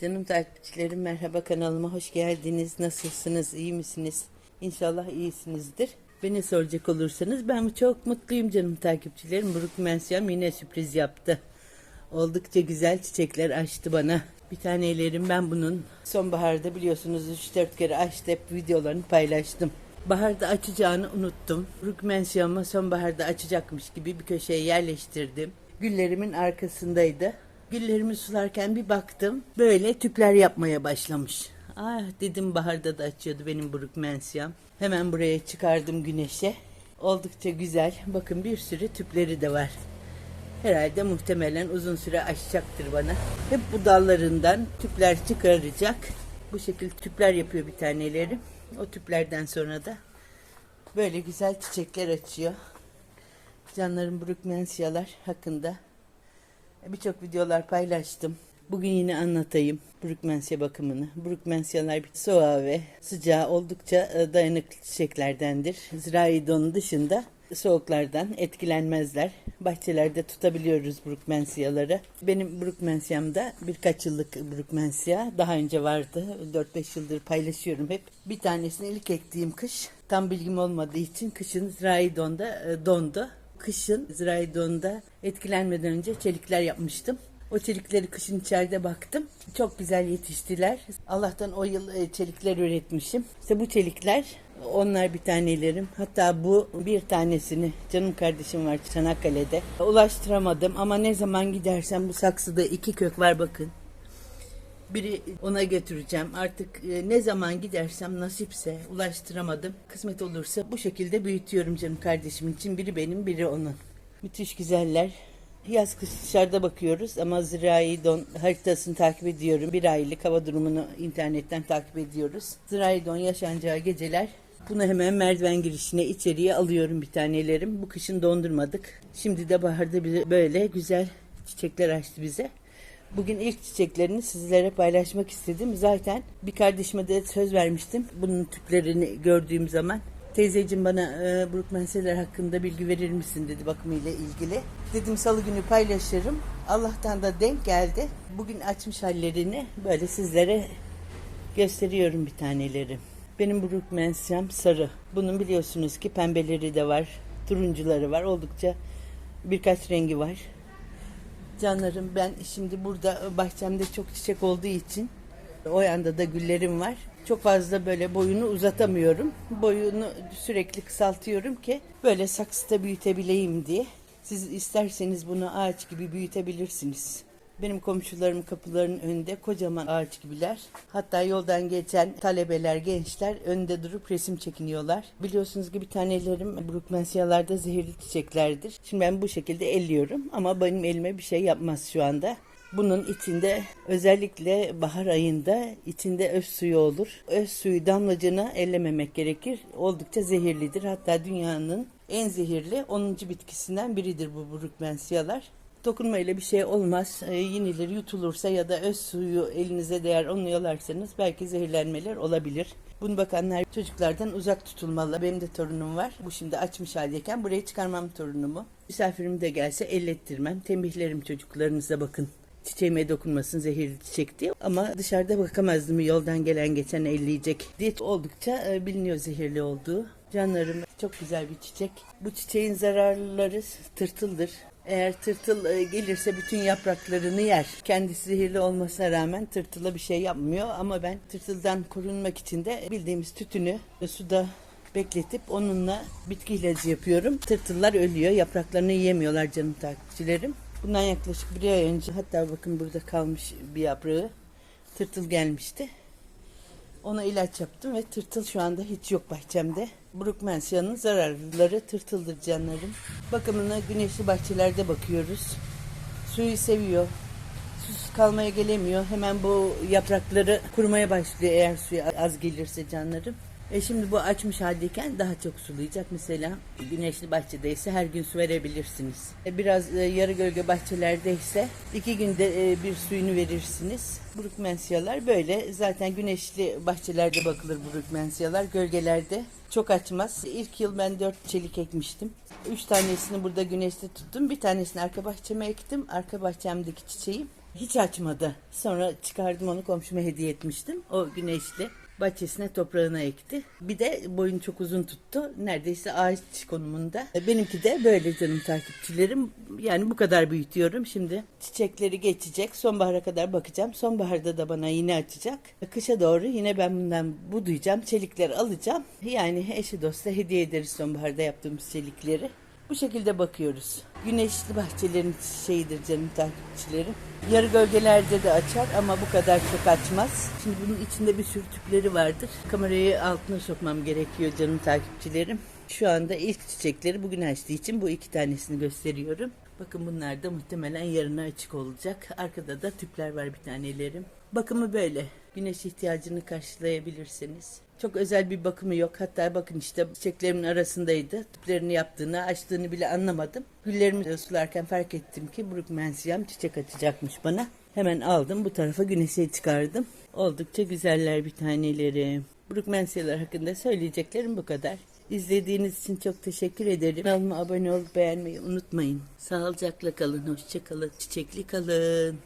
Canım takipçilerim merhaba kanalıma hoş geldiniz. Nasılsınız? iyi misiniz? İnşallah iyisinizdir. Beni soracak olursanız ben çok mutluyum canım takipçilerim. Buruk Mensyam yine sürpriz yaptı. Oldukça güzel çiçekler açtı bana. Bir tanelerim ben bunun sonbaharda biliyorsunuz 3-4 kere açtı hep videolarını paylaştım. Baharda açacağını unuttum. Rükmensiyamı sonbaharda açacakmış gibi bir köşeye yerleştirdim. Güllerimin arkasındaydı. Güllerimi sularken bir baktım. Böyle tüpler yapmaya başlamış. Ah dedim baharda da açıyordu benim bu rükmensiyam. Hemen buraya çıkardım güneşe. Oldukça güzel. Bakın bir sürü tüpleri de var. Herhalde muhtemelen uzun süre açacaktır bana. Hep bu dallarından tüpler çıkaracak. Bu şekilde tüpler yapıyor bir taneleri. O tüplerden sonra da böyle güzel çiçekler açıyor. Canlarım Brookmansiyalar hakkında birçok videolar paylaştım. Bugün yine anlatayım Brookmansiya bakımını. Brookmansiyalar soğuğa ve sıcağa oldukça e, dayanıklı çiçeklerdendir. Zirai donu dışında soğuklardan etkilenmezler. Bahçelerde tutabiliyoruz Brookmansiyaları. Benim Brookmansiyamda birkaç yıllık Brookmansiya daha önce vardı. 4-5 yıldır paylaşıyorum hep. Bir tanesini ilk ektiğim kış tam bilgim olmadığı için kışın Zirai donda e, dondu. Kışın Zirai donda etkilenmeden önce çelikler yapmıştım. O çelikleri kışın içeride baktım. Çok güzel yetiştiler. Allah'tan o yıl e, çelikler üretmişim. İşte bu çelikler onlar bir tanelerim. Hatta bu bir tanesini canım kardeşim var Çanakkale'de. Ulaştıramadım ama ne zaman gidersem bu saksıda iki kök var bakın. Biri ona götüreceğim. Artık e, ne zaman gidersem nasipse ulaştıramadım. Kısmet olursa bu şekilde büyütüyorum canım kardeşim için. Biri benim, biri onun. Müthiş güzeller. Yaz kış dışarıda bakıyoruz ama zirai don haritasını takip ediyorum. Bir aylık hava durumunu internetten takip ediyoruz. Zirai don yaşanacağı geceler bunu hemen merdiven girişine içeriye alıyorum bir tanelerim. Bu kışın dondurmadık. Şimdi de baharda böyle güzel çiçekler açtı bize. Bugün ilk çiçeklerini sizlere paylaşmak istedim. Zaten bir kardeşime de söz vermiştim. Bunun tüplerini gördüğüm zaman. Teyzeciğim bana e, Brookmanseler hakkında bilgi verir misin dedi bakımıyla ilgili. Dedim salı günü paylaşırım. Allah'tan da denk geldi. Bugün açmış hallerini böyle sizlere gösteriyorum bir taneleri. Benim Brookmansem sarı. Bunun biliyorsunuz ki pembeleri de var. Turuncuları var. Oldukça birkaç rengi var. Canlarım ben şimdi burada bahçemde çok çiçek olduğu için o yanda da güllerim var. Çok fazla böyle boyunu uzatamıyorum. Boyunu sürekli kısaltıyorum ki böyle saksıda büyütebileyim diye. Siz isterseniz bunu ağaç gibi büyütebilirsiniz. Benim komşularım kapılarının önünde kocaman ağaç gibiler. Hatta yoldan geçen talebeler, gençler önde durup resim çekiniyorlar. Biliyorsunuz gibi tanelerim Brookmansiyalarda zehirli çiçeklerdir. Şimdi ben bu şekilde elliyorum ama benim elime bir şey yapmaz şu anda. Bunun içinde özellikle bahar ayında içinde öz suyu olur. Öz suyu damlacını ellememek gerekir. Oldukça zehirlidir. Hatta dünyanın en zehirli 10. bitkisinden biridir bu Brookmansiyalar. Dokunmayla bir şey olmaz. E, yenilir, yutulursa ya da öz suyu elinize değer onu yalarsanız belki zehirlenmeler olabilir. Bunu bakanlar çocuklardan uzak tutulmalı. Benim de torunum var. Bu şimdi açmış haldeyken buraya çıkarmam torunumu. Misafirim de gelse ellettirmem. Tembihlerim çocuklarınıza bakın. Çiçeğime dokunmasın zehirli çiçek diye. Ama dışarıda bakamazdım yoldan gelen geçen elleyecek diye oldukça e, biliniyor zehirli olduğu. Canlarım çok güzel bir çiçek. Bu çiçeğin zararları tırtıldır. Eğer tırtıl e, gelirse bütün yapraklarını yer. Kendisi zehirli olmasına rağmen tırtıla bir şey yapmıyor. Ama ben tırtıldan korunmak için de bildiğimiz tütünü suda bekletip onunla bitki ilacı yapıyorum. Tırtıllar ölüyor. Yapraklarını yiyemiyorlar canım takipçilerim. Bundan yaklaşık bir ay önce hatta bakın burada kalmış bir yaprağı. Tırtıl gelmişti. Ona ilaç yaptım ve tırtıl şu anda hiç yok bahçemde. Brookmansia'nın zararlıları tırtıldır canlarım. Bakımına güneşli bahçelerde bakıyoruz. Suyu seviyor. Susuz kalmaya gelemiyor. Hemen bu yaprakları kurumaya başlıyor eğer suyu az gelirse canlarım. E şimdi bu açmış haldeyken daha çok sulayacak. Mesela güneşli bahçedeyse her gün su verebilirsiniz. E biraz e, yarı gölge bahçelerdeyse iki günde e, bir suyunu verirsiniz. Brookmansiyalar böyle. Zaten güneşli bahçelerde bakılır Brookmansiyalar. Gölgelerde çok açmaz. İlk yıl ben dört çelik ekmiştim. Üç tanesini burada güneşte tuttum. Bir tanesini arka bahçeme ektim. Arka bahçemdeki çiçeğim Hiç açmadı. Sonra çıkardım onu komşuma hediye etmiştim. O güneşli. Bahçesine toprağına ekti. Bir de boyunu çok uzun tuttu. Neredeyse ağaç konumunda. Benimki de böyle canım takipçilerim. Yani bu kadar büyütüyorum. Şimdi çiçekleri geçecek. Sonbahara kadar bakacağım. Sonbaharda da bana yine açacak. Kışa doğru yine ben bundan budayacağım. Çelikleri alacağım. Yani eşi dosta hediye ederiz sonbaharda yaptığımız çelikleri. Bu şekilde bakıyoruz. Güneşli bahçelerin şeyidir canım takipçilerim. Yarı gölgelerde de açar ama bu kadar çok açmaz. Şimdi bunun içinde bir sürü tüpleri vardır. Kamerayı altına sokmam gerekiyor canım takipçilerim. Şu anda ilk çiçekleri bugün açtığı için bu iki tanesini gösteriyorum. Bakın bunlar da muhtemelen yarına açık olacak. Arkada da tüpler var bir tanelerim. Bakımı böyle. Güneş ihtiyacını karşılayabilirsiniz. Çok özel bir bakımı yok. Hatta bakın işte çiçeklerimin arasındaydı. Tüplerini yaptığını, açtığını bile anlamadım. Güllerimi sularken fark ettim ki Brookmansiam çiçek açacakmış bana. Hemen aldım bu tarafa güneşe çıkardım. Oldukça güzeller bir taneleri. Brookmansialar hakkında söyleyeceklerim bu kadar. İzlediğiniz için çok teşekkür ederim. Kanalıma abone olup beğenmeyi unutmayın. Sağlıcakla kalın, hoşça kalın, çiçekli kalın.